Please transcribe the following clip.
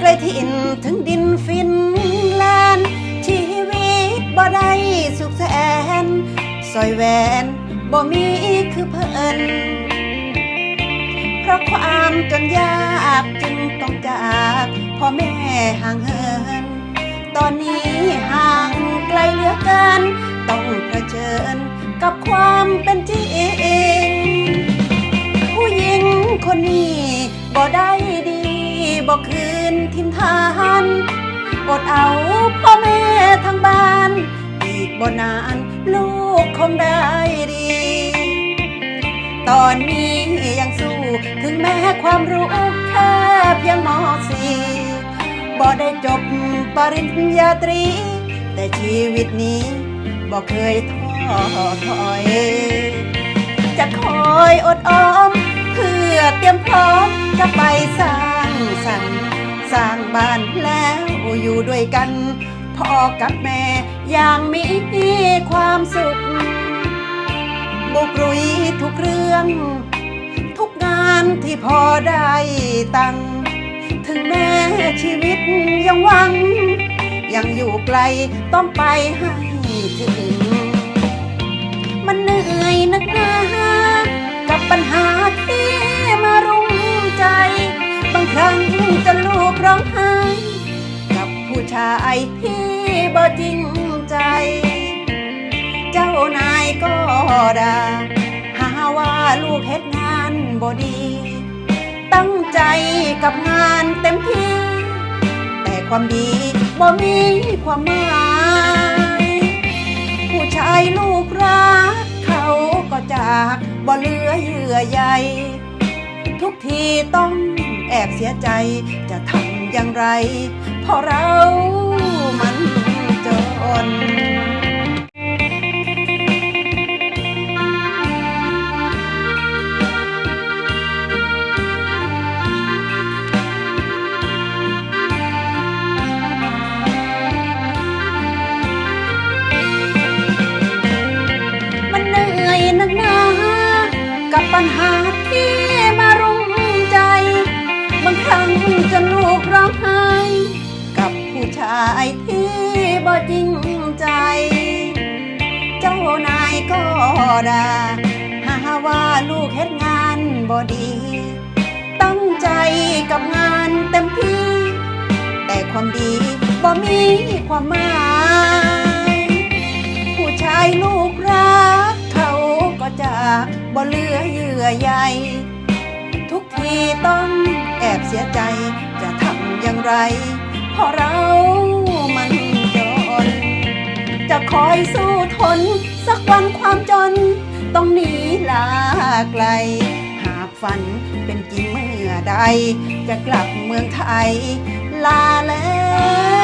ไกลถิ่นถึงดินฟินแลนด์ชีวิตบ่ได้สุขแสนซอยแหวนบ่มีคือเพิ่นเพราะความจนยากจึงต้องจากพ่อแม่ห่างเหิน ตอนนี้ห่างไกลเหลือเกิน ต้องเผชิญกับความเป็นจริงผู้หญิงคนนี้บ่ได้ดีบ่คืน ทิมทานอดเอาพ่อแม่ทางบ้าน อีกบ่นานลูกคงได้ดี ตอนนี้ยังสู้ถึงแม้ความรู้แค่เพียงมสี่บ่ได้จบปริญญาตรี แต่ชีวิตนี้บ่เคยท้อถอย จะคอยอดออม เพื่อเตรียมพร้อมจะไปสา สร้างบ้านแล้วอยู่ด้วยกันพ่อกับแม่อย่างมีความสุข บุกรุยทุกเรื่อง ทุกงานที่พอได้ตัง ถึงแม้ชีวิตยังหวัง ยังอยู่ไกลต้องไปให้ถึง มันเหนื่อยนักหนากับปัญหา ผู้ชายที่บ่จริงใจ เจ้านายก็ด่าหาว่าลูกเฮ็ดงานบ่ดี ตั้งใจกับงานเต็มที่ แต่ความดีบ่มีความหมายผู้ชายลูกรักเขาก็จากบ่เหลือเยื่อใยทุกทีต้องแอบเสียใจจะทำ อย่างไร เพราะเรามันจนมันเหนื่อยนักหนากับปัญหาที่ายที่บ่จริงใจ เจ้านายก็ด่าหาว่าลูกเฮ็ดงานบ่ดี ตั้งใจกับงานเต็มที่ แต่ความดีบ่มีความหมาย ผู้ชายลูกรักเขาก็จากบ่เหลือเยื่อใยทุกทีต้องแอบเสียใจจะทำอย่างไรเพราะเรา คอยสู้ทน สักวันความจน ต้องหนีลาไกล หากฝันเป็นจริงเมื่อใด จะกลับเมืองไทย ลาแล้